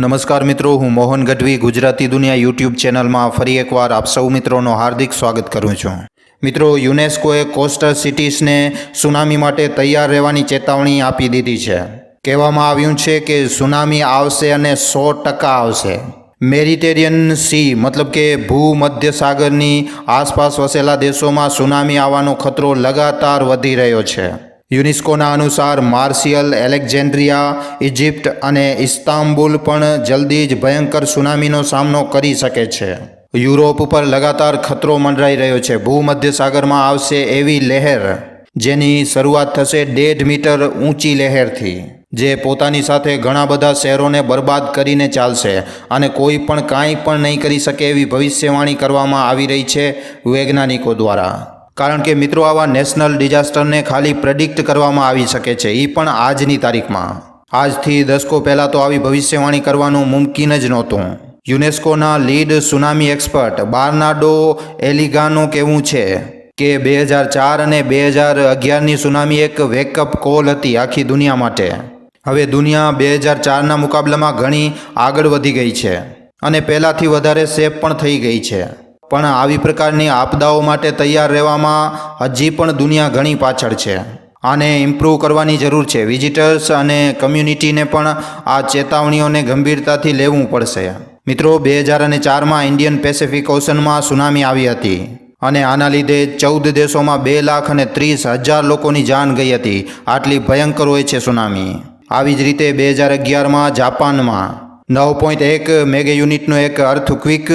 નમસ્કાર મિત્રો, હું મોહન ગઢવી, ગુજરાતી દુનિયા યુટ્યુબ ચેનલમાં ફરી એકવાર આપ સૌ મિત્રોનો હાર્દિક સ્વાગત કરું છું. મિત્રો, યુનેસ્કોએ કોસ્ટર સિટીઝને સુનામી માટે તૈયાર રહેવાની ચેતવણી આપી દીધી છે. કહેવામાં આવ્યું છે કે સુનામી આવશે અને સો ટકા આવશે. મેરિટેરિયન સી, મતલબ કે ભૂમધ્ય સાગરની આસપાસ વસેલા દેશોમાં સુનામી આવવાનો ખતરો લગાતાર વધી રહ્યો છે. યુનેસ્કોના અનુસાર માર્શિયલ એલેક્ઝેન્ડ્રિયા, ઇજિપ્ત અને ઇસ્તાંબુલ પણ જલ્દી જ ભયંકર સુનામીનો સામનો કરી શકે છે. યુરોપ ઉપર લગાતાર ખતરો મંડરાઈ રહ્યો છે. ભૂમધ્ય સાગરમાં આવશે એવી લહેર, જેની શરૂઆત થશે દેઢ મીટર ઊંચી લહેરથી, જે પોતાની સાથે ઘણા બધા શહેરોને બરબાદ કરીને ચાલશે અને કોઈ પણ કાંઈ પણ નહીં કરી શકે એવી ભવિષ્યવાણી કરવામાં આવી રહી છે વૈજ્ઞાનિકો દ્વારા. કારણ કે મિત્રો, આવા નેશનલ ડિઝાસ્ટરને ખાલી પ્રેડિક્ટ કરવામાં આવી શકે છે એ પણ આજની તારીખમાં. આજથી દશકો પહેલાં તો આવી ભવિષ્યવાણી કરવાનું મુમકિન જ નહોતું. યુનેસ્કોના લીડ સુનામી એક્સપર્ટ બાર્નાડો એલિગાનું કહેવું છે કે બે હજાર ચાર અને બે હજાર અગિયારની સુનામી એક વેકઅપ કોલ હતી આખી દુનિયા માટે. હવે દુનિયા બે હજાર ચારના મુકાબલામાં ઘણી આગળ વધી ગઈ છે અને પહેલાંથી વધારે સેફ પણ થઈ ગઈ છે. પણ આવી પ્રકારની આપદાઓ માટે તૈયાર રહેવામાં હજી પણ દુનિયા ઘણી પાછળ છે. આને ઇમ્પ્રૂવ કરવાની જરૂર છે. વિઝિટર્સ અને કમ્યુનિટીને પણ આ ચેતવણીઓને ગંભીરતાથી લેવું પડશે. મિત્રો, બે હજાર અને ચારમાં ઇન્ડિયન પેસિફિક ઓશનમાં સુનામી આવી હતી અને આના લીધે ચૌદ દેશોમાં બે લાખ અને ત્રીસ હજાર લોકોની જાન ગઈ હતી. આટલી ભયંકર હોય છે સુનામી આવી જ રીતે બે હજાર અગિયારમાં જાપાનમાં નવ પોઈન્ટ એક મેગા યુનિટનો એક અર્થક્વિક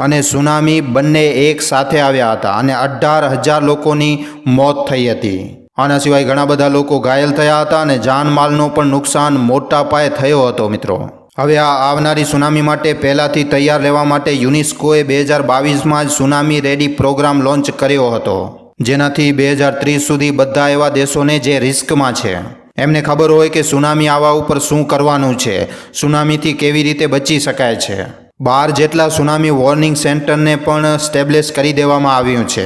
અને સુનામી બંને એક સાથે આવ્યા હતા અને અઢાર હજાર લોકોની મોત થઈ હતી. આના સિવાય ઘણા બધા લોકો ઘાયલ થયા હતા અને જાનમાલનો પણ નુકસાન મોટા પાયે થયો હતો મિત્રો. હવે આ આવનારી સુનામી માટે પહેલાંથી તૈયાર રહેવા માટે યુનેસ્કોએ બે હજાર બાવીસમાં જ સુનામી રેડી પ્રોગ્રામ લોન્ચ કર્યો હતો, જેનાથી બે હજાર ત્રીસ સુધી બધા એવા દેશોને જે રિસ્કમાં છે. એમને ખબર હોય કે સુનામી આવવા ઉપર શું કરવાનું છે, સુનામીથી કેવી રીતે બચી શકાય છે. બાર જેટલા સુનામી વોર્નિંગ સેન્ટરને પણ સ્ટેબ્લિશ કરી દેવામાં આવ્યું છે,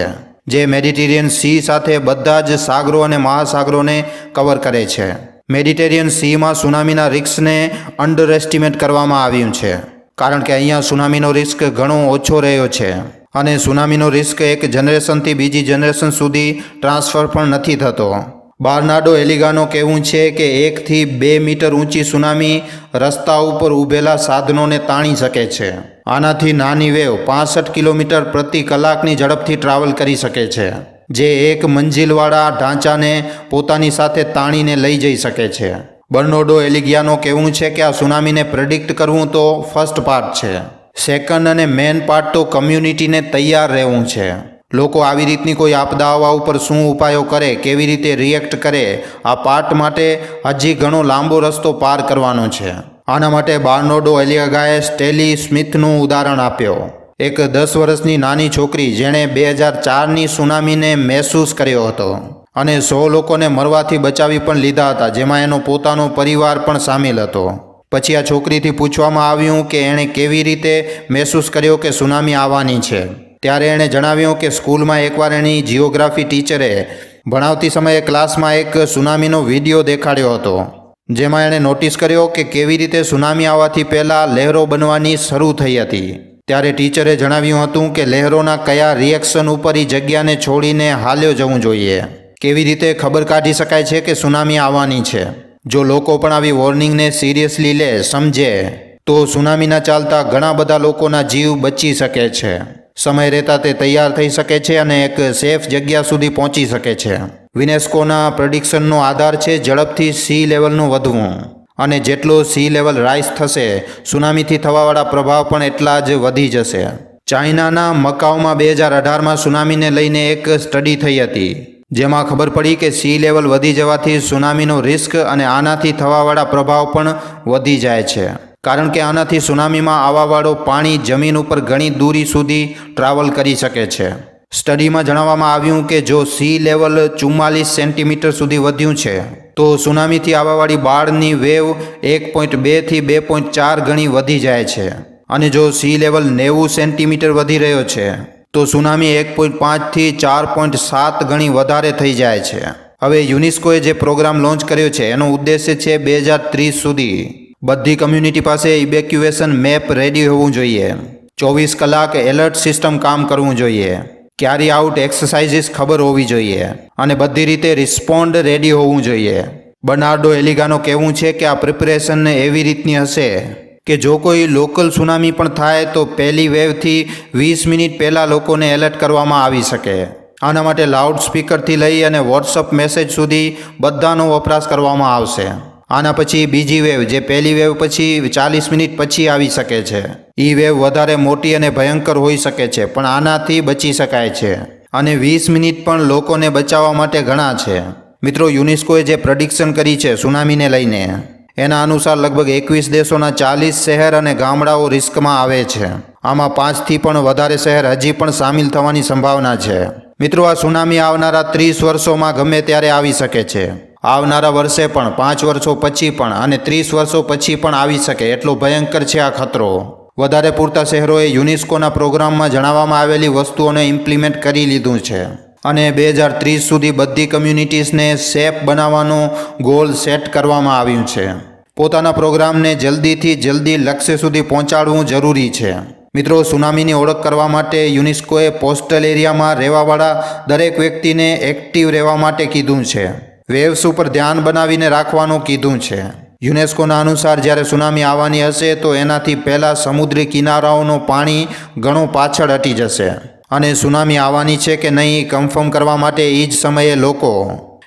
જે મેડિટેરિયન સી સાથે બધા જ સાગરો અને મહાસાગરોને કવર કરે છે. મેડિટેરિયન સીમાં સુનામીના રિસ્કને અંડર એસ્ટિમેટ કરવામાં આવ્યું છે, કારણ કે અહીંયા સુનામીનો રિસ્ક ઘણો ઓછો રહ્યો છે અને સુનામીનો રિસ્ક એક જનરેશનથી બીજી જનરેશન સુધી ટ્રાન્સફર પણ નથી થતો. બાર્નાડો એલિગાનો કહેવું છે કે એકથી બે મીટર ઊંચી સુનામી રસ્તા ઉપર ઊભેલા સાધનોને તાણી શકે છે. આનાથી નાની વેવ પાસઠ કિલોમીટર પ્રતિ કલાકની ઝડપથી ટ્રાવેલ કરી શકે છે, જે એક મંજિલવાળા ઢાંચાને પોતાની સાથે તાણીને લઈ જઈ શકે છે. બર્નોડો એલિગિયાનો કહેવું છે કે આ સુનામીને પ્રેડિક્ટ કરવું તો ફર્સ્ટ પાર્ટ છે. સેકન્ડ અને મેન પાર્ટ તો કમ્યુનિટીને તૈયાર રહેવું છે. લોકો આવી રીતની કોઈ આપદા આવવા ઉપર શું ઉપાયો કરે, કેવી રીતે રિએક્ટ કરે, આ પાર્ટ માટે હજી ઘણો લાંબો રસ્તો પાર કરવાનો છે. આના માટે બાર્નોડો એલિયાગાએ સ્ટેલી સ્મિથનું ઉદાહરણ આપ્યો. એક દસ વર્ષની નાની છોકરી જેણે બે હજાર ચારની સુનામીને મહેસૂસ કર્યો હતો અને સો લોકોને મરવાથી બચાવી પણ લીધા હતા, જેમાં એનો પોતાનો પરિવાર પણ સામેલ હતો. પછી આ છોકરીથી પૂછવામાં આવ્યું કે એણે કેવી રીતે મહેસૂસ કર્યો કે સુનામી આવવાની છે. ત્યારે એણે જણાવ્યું કે સ્કૂલમાં એકવાર એની જિયોગ્રાફી ટીચરે ભણાવતી સમયે ક્લાસમાં એક સુનામીનો વીડિયો દેખાડ્યો હતો, જેમાં એણે નોટિસ કર્યો કે કેવી રીતે સુનામી આવવાથી પહેલાં લહેરો બનવાની શરૂ થઈ હતી. ત્યારે ટીચરે જણાવ્યું હતું કે લહેરોના કયા રિએક્શન ઉપર એ જગ્યાને છોડીને હાલ્યો જવું જોઈએ. કેવી રીતે ખબર કાઢી શકાય છે કે સુનામી આવવાની છે? જો લોકો પણ આવી વોર્નિંગને સિરિયસલી લે, સમજે, તો સુનામીના ચાલતા ઘણા બધા લોકોના જીવ બચી શકે છે. સમય રહેતા તે તૈયાર થઈ શકે છે અને એક સેફ જગ્યા સુધી પહોંચી શકે છે. વિનેસ્કોના પ્રડિક્શનનો આધાર છે ઝડપથી સી લેવલનું વધવું. અને જેટલો સી લેવલ રાઇઝ થશે, સુનામીથી થવાવાળા પ્રભાવ પણ એટલા જ વધી જશે. ચાઇનાના મકાઉમાં બે હજાર અઢારમાં સુનામીને લઈને એક સ્ટડી થઈ હતી, જેમાં ખબર પડી કે સી લેવલ વધી જવાથી સુનામીનો રિસ્ક અને આનાથી થવાવાળા પ્રભાવ પણ વધી જાય છે. કારણ કે આનાથી સુનામીમાં આવવાવાળો પાણી જમીન ઉપર ઘણી દૂરી સુધી ટ્રાવેલ કરી શકે છે. સ્ટડીમાં જણાવવામાં આવ્યું કે જો સી લેવલ ચુમ્માલીસ સેન્ટીમીટર સુધી વધ્યું છે, તો સુનામીથી આવવાવાળી બાળની વેવ એક પોઈન્ટ બેથી બે પોઈન્ટ ચાર ગણી વધી જાય છે. અને જો સી લેવલ નેવું સેન્ટીમીટર વધી રહ્યો છે, તો સુનામી એક પોઈન્ટ પાંચથી ચાર પોઈન્ટ સાત ગણી વધારે થઈ જાય છે. હવે યુનેસ્કોએ જે પ્રોગ્રામ લોન્ચ કર્યો છે, એનો ઉદ્દેશ્ય છે બે હજાર ત્રીસ સુધી બધી કમ્યુનિટી પાસે ઇવેક્યુએશન મેપ રેડી હોવું જોઈએ. ચોવીસ કલાક એલર્ટ સિસ્ટમ કામ કરવું જોઈએ. ક્યારી આઉટ એક્સરસાઇઝીસ ખબર હોવી જોઈએ. અને બધી રીતે રિસ્પોન્ડ રેડી હોવું જોઈએ. બર્નાર્ડો એલિગાનો કહેવું છે કે આ પ્રિપરેશન એવી રીતની હશે કે જો કોઈ લોકલ સુનામી પણ થાય તો પહેલી વેવથી વીસ મિનિટ પહેલાં લોકોને એલર્ટ કરવામાં આવી શકે. આના માટે લાઉડ સ્પીકરથી લઈ અને વોટ્સઅપ મેસેજ સુધી બધાનો વપરાશ કરવામાં આવશે. આના પછી બીજી વેવ, જે પહેલી વેવ પછી ચાલીસ મિનિટ પછી આવી શકે છે. એ વેવ વધારે મોટી અને ભયંકર હોઈ શકે છે, પણ આનાથી બચી શકાય છે. અને વીસ મિનિટ પણ લોકોને બચાવવા માટે ઘણા છે. મિત્રો, યુનેસ્કોએ જે પ્રડિક્શન કરી છે સુનામીને લઈને, એના અનુસાર લગભગ એકવીસ દેશોના ચાલીસ શહેર અને ગામડાઓ રિસ્કમાં આવે છે. આમાં પાંચથી પણ વધારે શહેર હજી પણ સામેલ થવાની સંભાવના છે. મિત્રો, આ સુનામી આવનારા ત્રીસ વર્ષોમાં ગમે ત્યારે આવી શકે છે. આવનારા વર્ષે પણ, પાંચ વર્ષો પછી પણ અને ત્રીસ વર્ષો પછી પણ આવી શકે એટલો ભયંકર છે આ ખતરો. વધારે પૂરતા શહેરોએ યુનેસ્કોના પ્રોગ્રામમાં જણાવવામાં આવેલી વસ્તુઓને ઇમ્પ્લિમેન્ટ કરી લીધું છે. અને બે હજાર ત્રીસ સુધી બધી કમ્યુનિટીઝને સેફ બનાવવાનો ગોલ સેટ કરવામાં આવ્યું છે. પોતાના પ્રોગ્રામને જલ્દીથી જલ્દી લક્ષ્ય સુધી પહોંચાડવું જરૂરી છે. મિત્રો, સુનામીની ઓળખ કરવા માટે યુનેસ્કોએ પોસ્ટલ એરિયામાં રહેવાવાળા દરેક વ્યક્તિને એક્ટિવ રહેવા માટે કીધું છે. વેવ્સ ઉપર ધ્યાન બનાવીને રાખવાનું કીધું છે. યુનેસ્કોના અનુસાર જ્યારે સુનામી આવવાની હશે તો એનાથી પહેલાં સમુદ્રી કિનારાઓનું પાણી ઘણું પાછળ હટી જશે. અને સુનામી આવવાની છે કે નહીં કન્ફર્મ કરવા માટે એ જ સમયે લોકો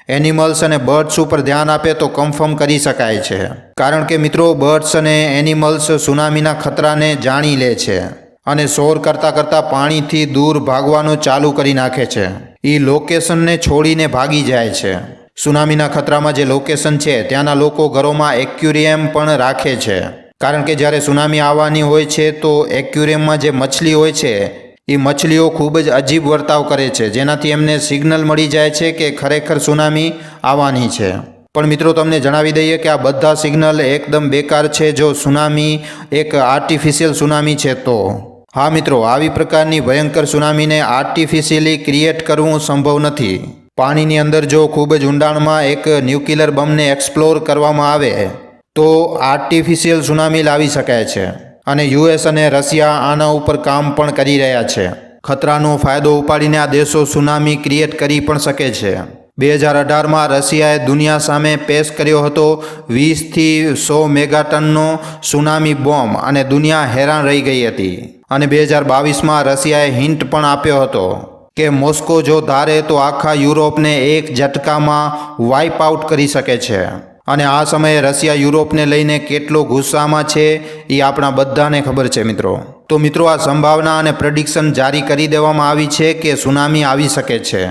એનિમલ્સ અને બર્ડ્સ ઉપર ધ્યાન આપે તો કન્ફર્મ કરી શકાય છે. કારણ કે મિત્રો બર્ડ્સ અને એનિમલ્સ સુનામીના ખતરાને જાણી લે છે અને શોર કરતાં કરતાં પાણીથી દૂર ભાગવાનું ચાલુ કરી નાખે છે. એ લોકેશનને છોડીને ભાગી જાય છે. સુનામીના ખતરામાં જે લોકેશન છે, ત્યાંના લોકો ઘરોમાં એક્યુરિયમ પણ રાખે છે. કારણ કે જ્યારે સુનામી આવવાની હોય છે, તો એક્યુરિયમમાં જે મછલી હોય છે, એ મછલીઓ ખૂબ જ અજીબ વર્તાવ કરે છે. જેનાથી એમને સિગ્નલ મળી જાય છે કે ખરેખર સુનામી આવવાની છે. પણ મિત્રો, તમને જણાવી દઈએ કે આ બધા સિગ્નલ એકદમ બેકાર છે, જો સુનામી એક આર્ટિફિશિયલ સુનામી છે તો. હા મિત્રો, આવી પ્રકારની ભયંકર સુનામીને આર્ટિફિશિયલી ક્રિએટ કરવું સંભવ નથી. પાણીની અંદર જો ખૂબ જ ઊંડાણમાં એક ન્યુક્લિયર બમને એક્સપ્લોર કરવામાં આવે, તો આર્ટિફિશિયલ સુનામી લાવી શકાય છે અને યુએસ અને રશિયા આના ઉપર કામ પણ કરી રહ્યા છે. ખતરાનો ફાયદો ઉપાડીને આ દેશો સુનામી ક્રિએટ કરી પણ શકે છે. બે હજાર અઢારમાં રશિયાએ દુનિયા સામે પેશ કર્યો હતો વીસથી સો મેગાટનનો સુનામી બોમ્બ અને દુનિયા હેરાન રહી ગઈ હતી. અને બે હજાર બાવીસમાં રશિયાએ હિન્ટ પણ આપ્યો હતો. કે મોસ્કો જો ધારે તો આખા યુરોપને એક ઝટકામાં વાઇપ આઉટ કરી શકે છે. અને આ સમયે રશિયા યુરોપને લઈને કેટલો ગુસ્સામાં છે એ આપણા બધાને ખબર છે મિત્રો. તો મિત્રો આ સંભાવના અને પ્રેડિક્શન જારી કરી દેવામાં આવી છે કે સુનામી આવી શકે છે.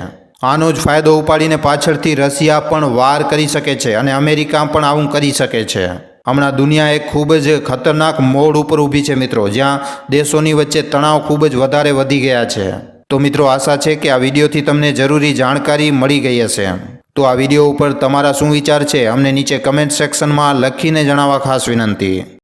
આનો જ ફાયદો ઉપાડીને પાછળથી રશિયા પણ વાર કરી શકે છે અને અમેરિકા પણ આવું કરી શકે છે. હમણાં દુનિયા એક ખૂબ જ ખતરનાક મોડ ઉપર ઊભી છે મિત્રો, જ્યાં દેશોની વચ્ચે તણાવ ખૂબ જ વધારે વધી ગયા છે. તો મિત્રો આશા છે કે આ વિડીયોથી તમને જરૂરી જાણકારી મળી ગઈ હશે. તો આ વીડિયો ઉપર તમારા શું વિચાર છે? અમને નીચે કમેન્ટ સેક્શનમાં લખીને જણાવવા ખાસ વિનંતી.